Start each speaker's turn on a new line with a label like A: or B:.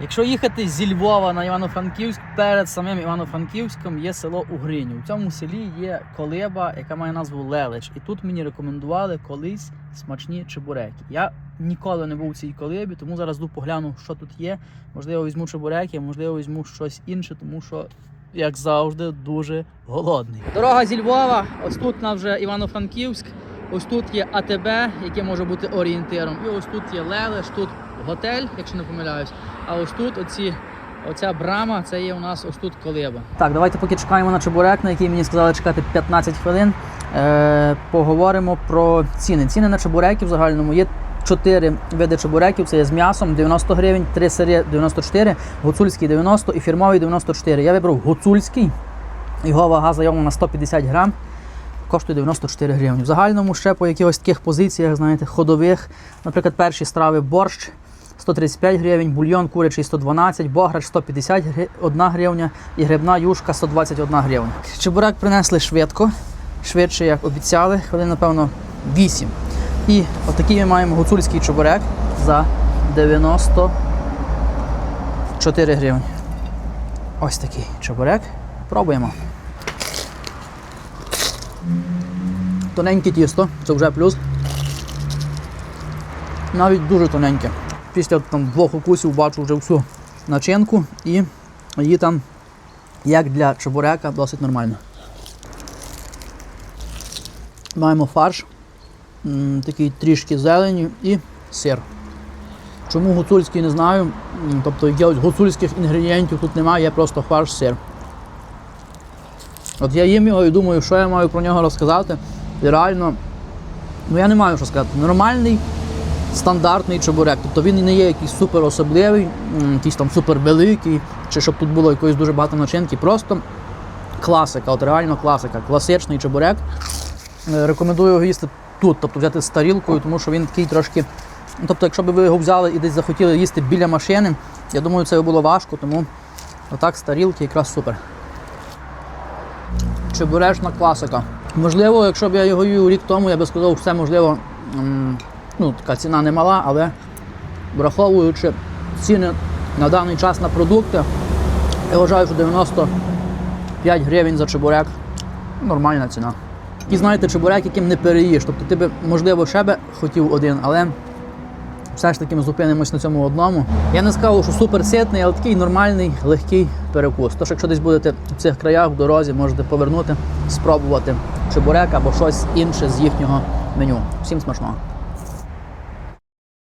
A: Якщо їхати зі Львова на Івано-Франківськ, перед самим Івано-Франківськом є село Угринів. У цьому селі є колиба, яка має назву Лелич. І тут мені рекомендували колись смачні чебуреки. Я ніколи не був у цій колибі, тому зараз йду погляну, що тут є. Можливо, візьму чебуреки, можливо, візьму щось інше, тому що, як завжди, дуже голодний. Дорога зі Львова, ось тут на вже Івано-Франківськ. Ось тут є АТБ, яке може бути орієнтиром. І ось тут є Лелеш, тут готель, якщо не помиляюсь. А ось тут оці, оця брама, це є у нас ось тут колиба. Так, давайте поки чекаємо на чебурек, на який мені сказали чекати 15 хвилин. Е, поговоримо про ціни. Ціни на чебуреки в загальному є. Чотири види чебуреків, це є з м'ясом 90 гривень, три сири 94, гуцульський 90 і фірмовий 94. Я вибрав гуцульський, його вага заявлена на 150 грам коштує 94 гривні. В загальному ще по якихось таких позиціях, знаєте, ходових, наприклад, перші страви борщ 135 гривень, бульйон курячий 112, бограч 151 гривня і грибна юшка 121 гривня. Чебурек принесли швидко, швидше, як обіцяли, хвилин, напевно, 8. І отакий ми маємо гуцульський чебурек за 94 гривні. Ось такий чебурек. Пробуємо. Тоненьке тісто, це вже плюс. Навіть дуже тоненьке. Після там, двох укусів бачу вже всю начинку і її там, як для чебурека, досить нормально. Маємо фарш, такий трішки зелені і сир. Чому гуцульський не знаю. Тобто якихось гуцульських інгредієнтів тут немає, є просто фарш сир. От я їм його і думаю, що я маю про нього розказати. Реально, ну я не маю що сказати. Нормальний стандартний чебурек. Тобто він не є якийсь супер особливий, якийсь там супер великий, чи щоб тут було якоїсь дуже багато начинки. Просто класика, от реально класика. Класичний чебурек. Е, Рекомендую його їсти тут, тобто взяти з тарілкою, тому що він такий трошки. Ну, тобто, якщо б ви його взяли і десь захотіли їсти біля машини, я думаю, це було важко, тому отак з тарілки якраз супер. Чебурешна класика. Можливо, якщо б я його їв рік тому, я би сказав, що все можливо, ну, така ціна не мала, але враховуючи ціни на даний час на продукти, я вважаю, що 95 гривень за чебурек нормальна ціна. І знаєте, чебурек, яким не переїш. Тобто ти би, можливо, ще би хотів один, але все ж таки ми зупинимось на цьому одному. Я не сказав, що супер ситний, але такий нормальний, легкий перекус. Тож, якщо десь будете в цих краях в дорозі, можете повернути, спробувати чебурек або щось інше з їхнього меню. Всім смачного!